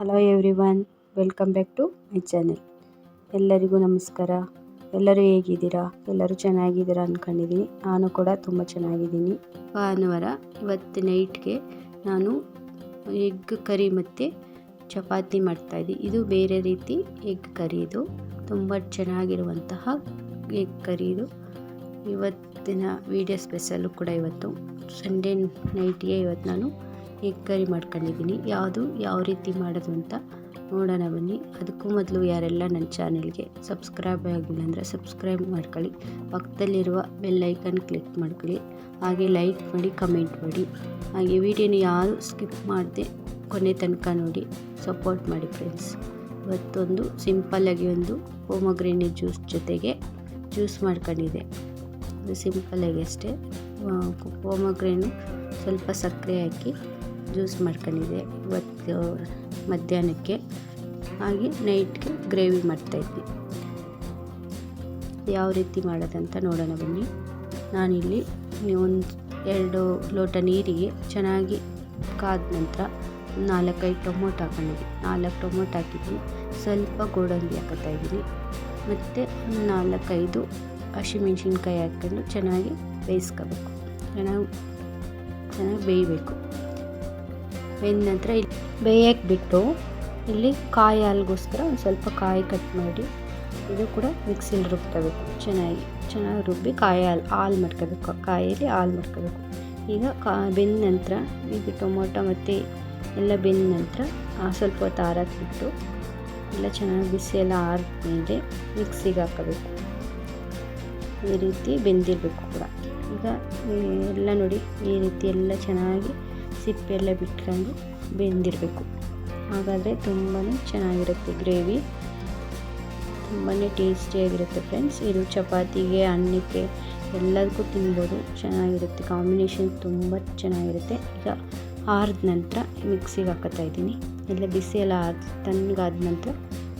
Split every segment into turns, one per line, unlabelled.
Hello everyone welcome back to my channel ಎಲ್ಲರಿಗೂ ನಮಸ್ಕಾರ. ಎಲ್ಲರೂ ಹೇಗಿದ್ದೀರಾ? ಎಲ್ಲರೂ ಚೆನ್ನಾಗಿದ್ದೀರಾ ಅಂದ್ಕೊಂಡಿದ್ದೀನಿ ನಾನು ಕೂಡ ತುಂಬ ಚೆನ್ನಾಗಿದ್ದೀನಿ. ಭಾನುವಾರ ಇವತ್ತು ನೈಟ್ಗೆ ನಾನು ಎಗ್ ಕರಿ ಮತ್ತು ಚಪಾತಿ ಮಾಡ್ತಾಯಿದ್ದೀನಿ ಇದು ಬೇರೆ ರೀತಿ ಎಗ್ ಕರಿ ಇದು. ತುಂಬ ಚೆನ್ನಾಗಿರುವಂತಹ ಎಗ್ ಕರಿ ಇದು. ಇವತ್ತಿನ ವಿಡಿಯೋ ಸ್ಪೆಷಲ್ಲು ಕೂಡ ಇವತ್ತು. ಸಂಡೇ ನೈಟ್ಗೆ ಇವತ್ತು ನಾನು ಎಗ್ ಕರಿ ಮಾಡ್ಕೊಂಡಿದ್ದೀನಿ. ಯಾವುದು, ಯಾವ ರೀತಿ ಮಾಡೋದು ಅಂತ ನೋಡೋಣ ಬನ್ನಿ. ಅದಕ್ಕೂ ಮೊದಲು ಯಾರೆಲ್ಲ ನನ್ನ ಚಾನೆಲ್ಗೆ ಸಬ್ಸ್ಕ್ರೈಬ್ ಆಗಿಲ್ಲ ಅಂದರೆ ಸಬ್ಸ್ಕ್ರೈಬ್ ಮಾಡ್ಕೊಳ್ಳಿ. ಪಕ್ಕದಲ್ಲಿರುವ ಬೆಲ್ಲೈಕನ್ ಕ್ಲಿಕ್ ಮಾಡ್ಕೊಳ್ಳಿ. ಹಾಗೆ ಲೈಕ್ ಮಾಡಿ, ಕಮೆಂಟ್ ಮಾಡಿ. ಹಾಗೆ ವಿಡಿಯೋನ ಯಾರು ಸ್ಕಿಪ್ ಮಾಡದೆ ಕೊನೆ ತನಕ ನೋಡಿ, ಸಪೋರ್ಟ್ ಮಾಡಿ ಫ್ರೆಂಡ್ಸ್. ಇವತ್ತೊಂದು ಸಿಂಪಲ್ಲಾಗಿ ಒಂದು ಹೋಮಗ್ರೇನಿ ಜ್ಯೂಸ್ ಜೊತೆಗೆ ಜ್ಯೂಸ್ ಮಾಡ್ಕೊಂಡಿದ್ದೆ. ಅದು ಸಿಂಪಲ್ಲಾಗಿ ಅಷ್ಟೇ. ಹೋಮಗ್ರೇನು ಸ್ವಲ್ಪ ಸಕ್ಕರೆ ಹಾಕಿ ಜ್ಯೂಸ್ ಮಾಡ್ಕೊಂಡಿದ್ದೆ. ಇವತ್ತು ಮಧ್ಯಾಹ್ನಕ್ಕೆ. ಹಾಗೆ ನೈಟ್ಗೆ ಗ್ರೇವಿ ಮಾಡ್ತಾಯಿದ್ವಿ ಯಾವ ರೀತಿ ಮಾಡೋದಂತ ನೋಡೋಣ ಬನ್ನಿ. ನಾನಿಲ್ಲಿ ಒಂದು ಎರಡು ಲೋಟ ನೀರಿಗೆ ಚೆನ್ನಾಗಿ ಕಾದ ನಂತರ ನಾಲ್ಕೈದು ಟೊಮೊಟೊ ಹಾಕೊಂಡಿದ್ದೆ. ನಾಲ್ಕು ಟೊಮೊಟೊ ಹಾಕಿದ್ದೀನಿ. ಸ್ವಲ್ಪ ಗೋಡಂಬಿ ಹಾಕೋತಾ ಇದ್ದೀನಿ. ಮತ್ತು ನಾಲ್ಕೈದು ಹಸಿಮೆಣ್ಸಿನ್ಕಾಯಿ ಹಾಕ್ಕೊಂಡು ಚೆನ್ನಾಗಿ ಬೇಯಿಸ್ಕೋಬೇಕು. ಚೆನ್ನಾಗಿ ಚೆನ್ನಾಗಿ ಬೇಯಬೇಕು. ಬೆಂದ ನಂತರ ಇಲ್ಲಿ ಬೇಯಕ್ಕೆ ಬಿಟ್ಟು ಇಲ್ಲಿ ಕಾಯಿ ಹಾಲಿಗೋಸ್ಕರ ಒಂದು ಸ್ವಲ್ಪ ಕಾಯಿ ಕಟ್ ಮಾಡಿ ಇದು ಕೂಡ ಮಿಕ್ಸಿಲಿ ರುಬ್ಕೋಬೇಕು. ಚೆನ್ನಾಗಿ ಚೆನ್ನಾಗಿ ರುಬ್ಬಿ ಕಾಯಿ ಹಾಲು ಹಾಲು ಮಾಡ್ಕೋಬೇಕು. ಕಾಯಲ್ಲಿ ಹಾಲು ಮಾಡ್ಕೋಬೇಕು. ಈಗ ಕಾ, ಬೆಂದ ನಂತರ ಈಗ ಟೊಮೊಟೊ ಮತ್ತು ಎಲ್ಲ ಬೆಂದ ನಂತರ ಸ್ವಲ್ಪ ಹೊತ್ತು ಬಿಟ್ಟು ಎಲ್ಲ ಚೆನ್ನಾಗಿ ಬಿಸಿ ಎಲ್ಲ ಆರಿದ್ಮೇಲೆ ಮಿಕ್ಸಿಗೆ ಹಾಕಬೇಕು ಈ ರೀತಿ ಬೆಂದಿರಬೇಕು ಕೂಡ. ಈಗ ಎಲ್ಲ ನೋಡಿ, ಈ ರೀತಿ ಎಲ್ಲ ಚೆನ್ನಾಗಿ ಸಿಪ್ಪೆಲ್ಲ ಬಿಟ್ಕೊಂಡು ಬೆಂದಿರಬೇಕು. ಹಾಗಾದರೆ ತುಂಬಾ ಚೆನ್ನಾಗಿರುತ್ತೆ ಗ್ರೇವಿ. ತುಂಬಾ ಟೇಸ್ಟಿಯಾಗಿರುತ್ತೆ ಫ್ರೆಂಡ್ಸ್. ಇದು ಚಪಾತಿಗೆ, ಅನ್ನಕ್ಕೆ ಎಲ್ಲದಕ್ಕೂ ತಿನ್ಬೋದು. ಚೆನ್ನಾಗಿರುತ್ತೆ. ಕಾಂಬಿನೇಷನ್ ತುಂಬ ಚೆನ್ನಾಗಿರುತ್ತೆ. ಈಗ ಆರಿದ ನಂತರ ಮಿಕ್ಸಿಗೆ ಹಾಕೋತಾ ಇದ್ದೀನಿ. ಎಲ್ಲ ಬಿಸಿ ಎಲ್ಲ ಆದ, ತಣ್ಣಗಾದ ನಂತರ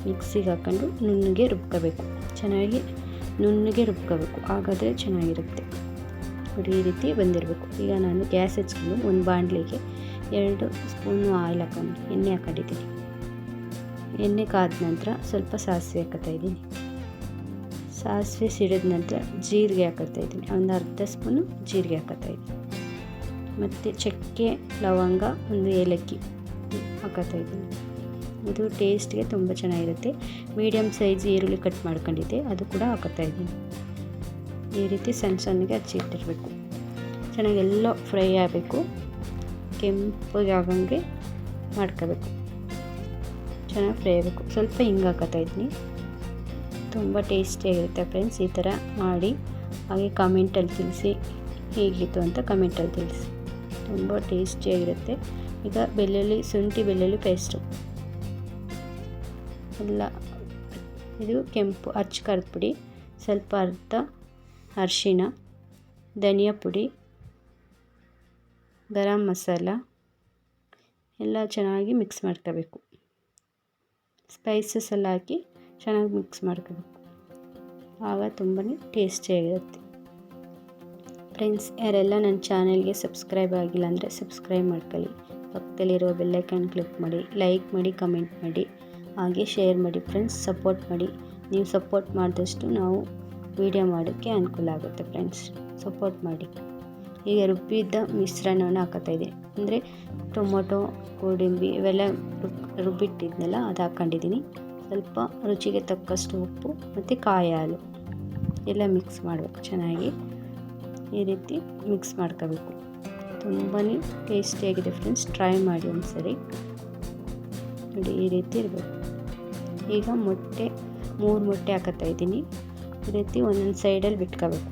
ಮಿಕ್ಸಿಗೆ ಹಾಕ್ಕೊಂಡು ನುಣ್ಣಗೆ ರುಬ್ಕೋಬೇಕು. ಚೆನ್ನಾಗಿ ನುಣ್ಣಗೆ ರುಬ್ಕೋಬೇಕು. ಹಾಗಾದರೆ ಚೆನ್ನಾಗಿರುತ್ತೆ. ಈ ರೀತಿ ಬಂದಿರಬೇಕು. ಈಗ ನಾನು ಗ್ಯಾಸ್ ಹಚ್ಕೊಂಡು ಒಂದು ಬಾಂಡ್ಲಿಗೆ ಎರಡು ಸ್ಪೂನು ಆಯಿಲ್ ಹಾಕೊಂಡು ಎಣ್ಣೆ ಹಾಕೊಂಡಿದ್ದೀನಿ. ಎಣ್ಣೆ ಕಾದ ನಂತರ ಸ್ವಲ್ಪ ಸಾಸಿವೆ ಹಾಕೋತಾ ಇದ್ದೀನಿ. ಸಾಸಿವೆ ಸಿಡಿದ ನಂತರ ಜೀರಿಗೆ ಹಾಕೋತಾ ಇದ್ದೀನಿ. ಒಂದು ಅರ್ಧ ಸ್ಪೂನು ಜೀರಿಗೆ ಹಾಕೋತಾ ಇದ್ದೀನಿ. ಮತ್ತು ಚಕ್ಕೆ, ಲವಂಗ, ಒಂದು ಏಲಕ್ಕಿ ಹಾಕೋತಾ ಇದ್ದೀನಿ. ಇದು ಟೇಸ್ಟ್ಗೆ ತುಂಬ ಚೆನ್ನಾಗಿರುತ್ತೆ. ಮೀಡಿಯಮ್ ಸೈಜ್ ಈರುಳ್ಳಿ ಕಟ್ ಮಾಡ್ಕೊಂಡಿದ್ದೆ. ಅದು ಕೂಡ ಹಾಕೋತಾ ಇದ್ದೀನಿ. ಈ ರೀತಿ ಸಣ್ಣ ಸಣ್ಣಗೆ ಹಚ್ಚಿಟ್ಟಿರಬೇಕು. ಚೆನ್ನಾಗಿ ಎಲ್ಲ ಫ್ರೈ ಆಗಬೇಕು. ಕೆಂಪಗೆ ಆಗಂಗೆ ಮಾಡ್ಕೋಬೇಕು. ಚೆನ್ನಾಗಿ ಫ್ರೈ ಆಗಬೇಕು. ಸ್ವಲ್ಪ ಹಿಂಗೆ ಹಾಕೋತಾ ಇದ್ದೀನಿ. ತುಂಬ ಟೇಸ್ಟಿಯಾಗಿರುತ್ತೆ ಫ್ರೆಂಡ್ಸ್ ಈ ಥರ ಮಾಡಿ ಹಾಗೆ ಕಮೆಂಟಲ್ಲಿ ತಿಳಿಸಿ ಹೇಗಿತ್ತು ಅಂತ ಕಮೆಂಟಲ್ಲಿ ತಿಳಿಸಿ. ತುಂಬ ಟೇಸ್ಟಿಯಾಗಿರುತ್ತೆ. ಈಗ ಬೆಳ್ಳುಳ್ಳಿ, ಶುಂಠಿ ಬೆಳ್ಳುಳ್ಳಿ ಪೇಸ್ಟು. ಎಲ್ಲ ಇದು ಕೆಂಪು ಹಚ್ಚಿ ಕರೆದ್ಬಿಡಿ ಸ್ವಲ್ಪ ಅರ್ಧ ಅರಿಶಿಣ, ಧನಿಯಾ ಪುಡಿ, ಗರಂ ಮಸಾಲ, ಎಲ್ಲ ಚೆನ್ನಾಗಿ ಮಿಕ್ಸ್ ಮಾಡ್ಕೋಬೇಕು. ಸ್ಪೈಸಸ್ ಎಲ್ಲ ಹಾಕಿ ಚೆನ್ನಾಗಿ ಮಿಕ್ಸ್ ಮಾಡ್ಕೋಬೇಕು. ಆಗ ತುಂಬಾ ಟೇಸ್ಟಿಯಾಗಿರುತ್ತೆ ಫ್ರೆಂಡ್ಸ್ ಯಾರೆಲ್ಲ ನನ್ನ ಚಾನೆಲ್ಗೆ ಸಬ್ಸ್ಕ್ರೈಬ್ ಆಗಿಲ್ಲ ಅಂದರೆ ಸಬ್ಸ್ಕ್ರೈಬ್ ಮಾಡ್ಕೊಳ್ಳಿ. ಪಕ್ಕದಲ್ಲಿರೋ ಬೆಲ್ಲೈಕನ್ ಕ್ಲಿಕ್ ಮಾಡಿ ಲೈಕ್ ಮಾಡಿ ಕಮೆಂಟ್ ಮಾಡಿ, ಹಾಗೆ ಶೇರ್ ಮಾಡಿ ಫ್ರೆಂಡ್ಸ್ ಸಪೋರ್ಟ್ ಮಾಡಿ. ನೀವು ಸಪೋರ್ಟ್ ಮಾಡಿದಷ್ಟು ನಾವು ವೀಡಿಯೋ ಮಾಡೋಕ್ಕೆ ಅನುಕೂಲ ಆಗುತ್ತೆ ಫ್ರೆಂಡ್ಸ್ ಸಪೋರ್ಟ್ ಮಾಡಿ. ಈಗ ರುಬ್ಬಿದ್ದ ಮಿಶ್ರಣವನ್ನು ಹಾಕೋತಾ ಇದೆ ಅಂದರೆ ಟೊಮೊಟೊ, ಗೋಡಂಬಿ ಇವೆಲ್ಲ ರುಬ್ಬಿಟ್ಟಿದ್ನೆಲ್ಲ, ಅದು ಹಾಕ್ಕೊಂಡಿದ್ದೀನಿ ಸ್ವಲ್ಪ ರುಚಿಗೆ ತಕ್ಕಷ್ಟು ಉಪ್ಪು ಮತ್ತು ಕಾಯಿ ಹಾಲು. ಎಲ್ಲ ಮಿಕ್ಸ್ ಮಾಡಬೇಕು ಚೆನ್ನಾಗಿ. ಈ ರೀತಿ ಮಿಕ್ಸ್ ಮಾಡ್ಕೋಬೇಕು. ತುಂಬಾ ಟೇಸ್ಟಿಯಾಗಿದೆ ಫ್ರೆಂಡ್ಸ್ ಟ್ರೈ ಮಾಡಿ ಒಂದು ಸರಿ ನೋಡಿ, ಈ ರೀತಿ ಇರಬೇಕು. ಈಗ ಮೊಟ್ಟೆ, ಮೂರು ಮೊಟ್ಟೆ ಹಾಕತ್ತಾ ಇದ್ದೀನಿ. ಈ ರೀತಿ ಒಂದೊಂದು ಸೈಡಲ್ಲಿ ಬಿಟ್ಕೋಬೇಕು.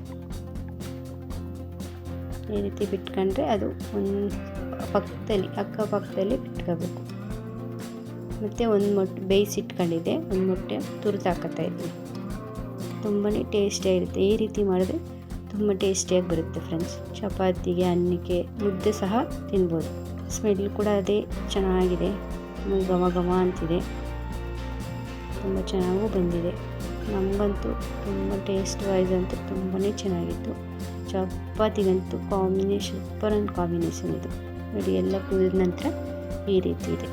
ಈ ರೀತಿ ಬಿಟ್ಕೊಂಡ್ರೆ ಅದು ಒಂದು ಪಕ್ಕದಲ್ಲಿ, ಅಕ್ಕಪಕ್ಕದಲ್ಲಿ ಬಿಟ್ಕೋಬೇಕು. ಮತ್ತು ಒಂದು ಮೊಟ್ಟೆ ಬೇಯಿಸಿಟ್ಕೊಂಡಿದ್ದೆ ಒಂದು ಮೊಟ್ಟೆ ತುರಿದು ಹಾಕತ್ತಾ ಇದ್ದೀನಿ ತುಂಬಾ ಟೇಸ್ಟಿಯಾಗಿರುತ್ತೆ ಈ ರೀತಿ ಮಾಡಿದ್ರೆ ತುಂಬ ಟೇಸ್ಟಿಯಾಗಿ ಬರುತ್ತೆ ಫ್ರೆಂಡ್ಸ್. ಚಪಾತಿಗೆ, ಅನ್ನಕ್ಕೆ, ಮುದ್ದೆ ಸಹ ತಿನ್ಬೋದು. ಸ್ಮೆಲ್ ಕೂಡ ಅದೇ ಚೆನ್ನಾಗಿದೆ. ಘಮ ಘಮ ಅಂತಿದೆ. ತುಂಬ ಚೆನ್ನಾಗೂ ಬಂದಿದೆ. ನಮಗಂತೂ ತುಂಬ ಟೇಸ್ಟ್ ವೈಸ್ ಅಂತೂ ತುಂಬಾ ಚೆನ್ನಾಗಿತ್ತು. ಚಪಾತಿಗಂತೂ ಕಾಂಬಿನೇಷನ್ ಸೂಪರ್ ಆ್ಯಂಡ್ ಕಾಂಬಿನೇಷನ್ ಇದು. ನೋಡಿ, ಎಲ್ಲ ಕುದಿದ ನಂತರ ಈ ರೀತಿ ಇದೆ.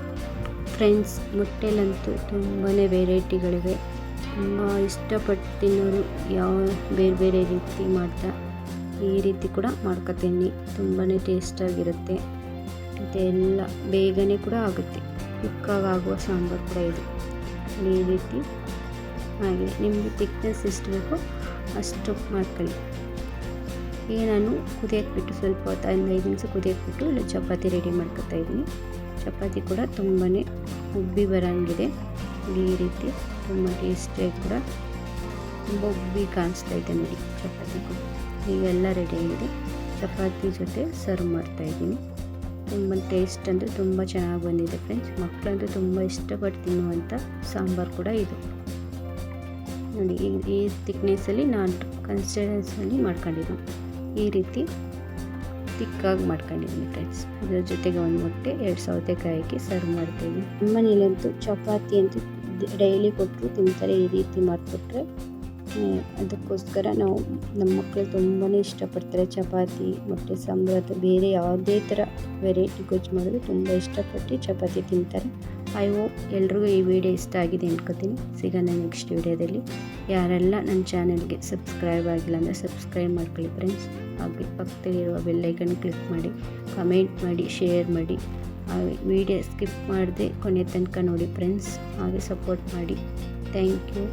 ಫ್ರೆಂಡ್ಸ್ ಮೊಟ್ಟೆಲಂತೂ ತುಂಬಾ ವೆರೈಟಿಗಳಿವೆ ತುಂಬ ಇಷ್ಟಪಟ್ಟು ತಿನ್ನೋರು ಯಾವ ಬೇರೆ ಬೇರೆ ರೀತಿ ಮಾಡ್ತಾ ಈ ರೀತಿ ಕೂಡ ಮಾಡ್ಕೊತೀನಿ. ತುಂಬಾ ಟೇಸ್ಟಾಗಿರುತ್ತೆ ಮತ್ತು ಎಲ್ಲ ಬೇಗನೆ ಕೂಡ ಆಗುತ್ತೆ. ಕುಕ್ಕಾಗುವ ಆಗುವ ಸಾಂಬಾರು ಕೂಡ ಇದು. ಈ ರೀತಿ ಹಾಗೆ ನಿಮಗೆ ತಿಕ್ನೆಸ್ ಎಷ್ಟು ಬೇಕೋ ಅಷ್ಟು ಮಾಡ್ಕೊಳ್ಳಿ. ಈಗ ನಾನು ಕುದಿಯಕ್ಕೆ ಬಿಟ್ಟು ಸ್ವಲ್ಪ ಹೊತ್ತು ಒಂದು ಐದು ನಿಮಿಷ ಕುದಿಯಕ್ಕೆ ಬಿಟ್ಟು ಇಲ್ಲಿ ಚಪಾತಿ ರೆಡಿ ಮಾಡ್ಕೊತಾ ಇದ್ದೀನಿ. ಚಪಾತಿ ಕೂಡ ತುಂಬಾ ಉಬ್ಬಿ ಬರೋಂಗಿದೆ. ಈ ರೀತಿ ತುಂಬ ಟೇಸ್ಟಿಯಾಗಿ ಕೂಡ ತುಂಬ ಉಬ್ಬಿ ಕಾಣಿಸ್ತಾ ಇದೆ ನೋಡಿ ಚಪಾತಿ ಕೂಡ. ಈಗೆಲ್ಲ ರೆಡಿ ಆಗಿದೆ. ಚಪಾತಿ ಜೊತೆ ಸರ್ವ್ ಮಾಡ್ತಾಯಿದ್ದೀನಿ ತುಂಬ ಟೇಸ್ಟ್ ಅಂದರೆ ತುಂಬ ಚೆನ್ನಾಗಿ ಬಂದಿದೆ ಫ್ರೆಂಡ್ಸ್ ಮಕ್ಕಳಂತೂ ತುಂಬ ಇಷ್ಟಪಟ್ಟು ತಿನ್ನುವಂಥ ಸಾಂಬಾರು ಕೂಡ ಇದು. ನೋಡಿ, ಈ ತಿಕ್ನೆಸ್ಸಲ್ಲಿ ನಾನು ಕನ್ಸಿಸ್ಟೆನ್ಸಲ್ಲಿ ಮಾಡ್ಕೊಂಡಿದ್ದೀನಿ ಈ ರೀತಿ ತಿಕ್ಕಾಗಿ ಮಾಡ್ಕೊಂಡಿದ್ದೀನಿ ಫ್ರೆಂಡ್ಸ್ ಇದರ ಜೊತೆಗೆ ಒಂದು ಮೊಟ್ಟೆ, ಎರಡು ಸೌತೆಕಾಯಿ ಹಾಕಿ ಸರ್ವ್ ಮಾಡ್ತೀನಿ. ನಮ್ಮನೇಲಂತೂ ಚಪಾತಿ ಅಂತೂ ಡೈಲಿ ಕೊಟ್ಟರು ತಿಂತಾರೆ, ಈ ರೀತಿ ಮಾಡಿಕೊಟ್ರೆ. ಅದಕ್ಕೋಸ್ಕರ ನಾವು ನಮ್ಮ ಮಕ್ಕಳು ತುಂಬಾ ಇಷ್ಟಪಡ್ತಾರೆ ಚಪಾತಿ, ಮೊಟ್ಟೆ, ಸಾಂಬಾರು, ಬೇರೆ ಯಾವುದೇ ಥರ ವೆರೈಟಿ ಗೊಜ್ಜು ಮಾಡಿದ್ರು ತುಂಬ ಇಷ್ಟಪಟ್ಟು ಚಪಾತಿ ತಿಂತಾರೆ. ಐ ಹೋಪ್ ಎಲ್ರಿಗೂ ಈ ವಿಡಿಯೋ ಇಷ್ಟ ಆಗಿದೆ ಅನ್ಕೋತೀನಿ. ಸಿಗೋಣ ನೆಕ್ಸ್ಟ್ ವಿಡಿಯೋದಲ್ಲಿ. ಯಾರೆಲ್ಲ ನನ್ನ ಚಾನಲ್ಗೆ ಸಬ್ಸ್ಕ್ರೈಬ್ ಆಗಿಲ್ಲ ಅಂದರೆ ಸಬ್ಸ್ಕ್ರೈಬ್ ಮಾಡ್ಕೊಳ್ಳಿ ಫ್ರೆಂಡ್ಸ್ ಹಾಗೆ ಪಕ್ಕದಲ್ಲಿರುವ ಬೆಲ್ಲೈಕನ್ ಕ್ಲಿಕ್ ಮಾಡಿ ಕಮೆಂಟ್ ಮಾಡಿ ಶೇರ್ ಮಾಡಿ. ವಿಡಿಯೋ ಸ್ಕಿಪ್ ಮಾಡದೆ ಕೊನೆ ತನಕ ನೋಡಿ ಫ್ರೆಂಡ್ಸ್ ಹಾಗೆ ಸಪೋರ್ಟ್ ಮಾಡಿ. Thank you